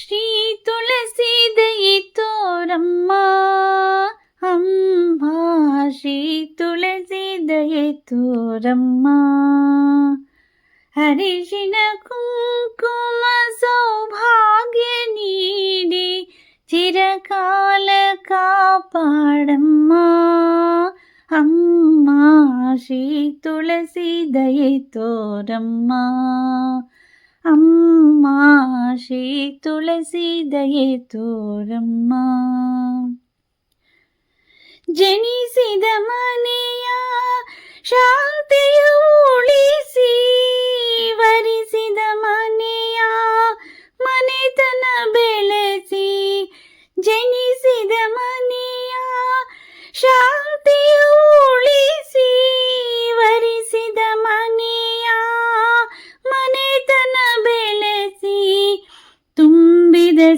శ్రీ తులసి దయతోరమ్మా అమ్మా శ్రీ తులసి దయతోరమ్మా హరిషిణ కుంకుమ సౌభాగ్య నీడి చిరకాల కాపాడమ్మా. అమ్మా శ్రీ తులసి దయతోరమ్మా అమ్మ ಶ್ರೀ ತುಳಸಿ ದಯೆ ತೋರಮ್ಮ. ಜನಿಸಿದ ಮನೆಯ ಶಾಂತಿಯ ಉಳಿಸಿ ವರಿಸಿದ ಮನೆಯ ಮನೆತನ ಬೆಳೆಸಿ ಜನಿಸಿದ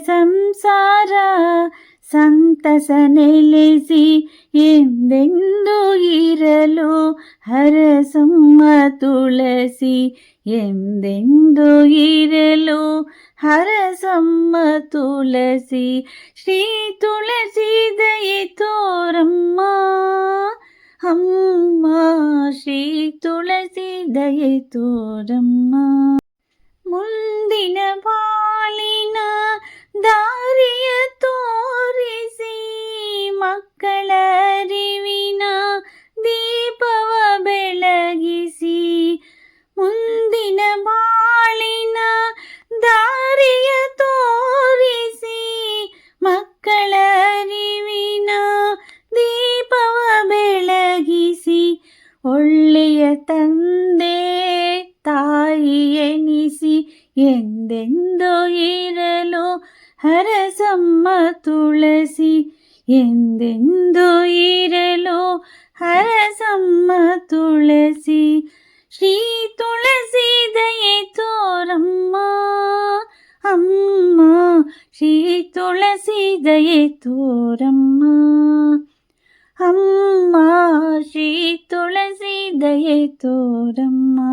ಸಂಸಾರ ಸಂತಸ ನೆಲೆಸಿ ಎಂದೆಂದು ಇರಲು ಹರಸಮ್ಮ ತುಳಸಿ ಎಂದೆಂದು ಇರಲು ಹರಸಮ್ಮ ತುಳಸಿ ಶ್ರೀ ತುಳಸಿ ದಯೆ ತೋರಮ್ಮ ಅಮ್ಮ ಶ್ರೀ ತುಳಸಿ ದಯೆ ತೋರಮ್ಮ ಮುಂದಿನ ಬಾಳಿನ ಒಳ್ಳೆಯ ತಂದೆ ತಾಯಿ ಎನಿಸಿ ಎಂದೆಂದು ಇರಲು ಹರಸಮ್ಮ ತುಳಸಿ ಎಂದೆಂದು ಇರಲು ಹರಸಮ್ಮ ತುಳಸಿ ಶ್ರೀ ತುಳಸಿ ದಯೆ ತೋರಮ್ಮ ಅಮ್ಮ ಶ್ರೀ ತುಳಸಿ ದಯೆ ತೋರಮ್ಮ తోరమ్మా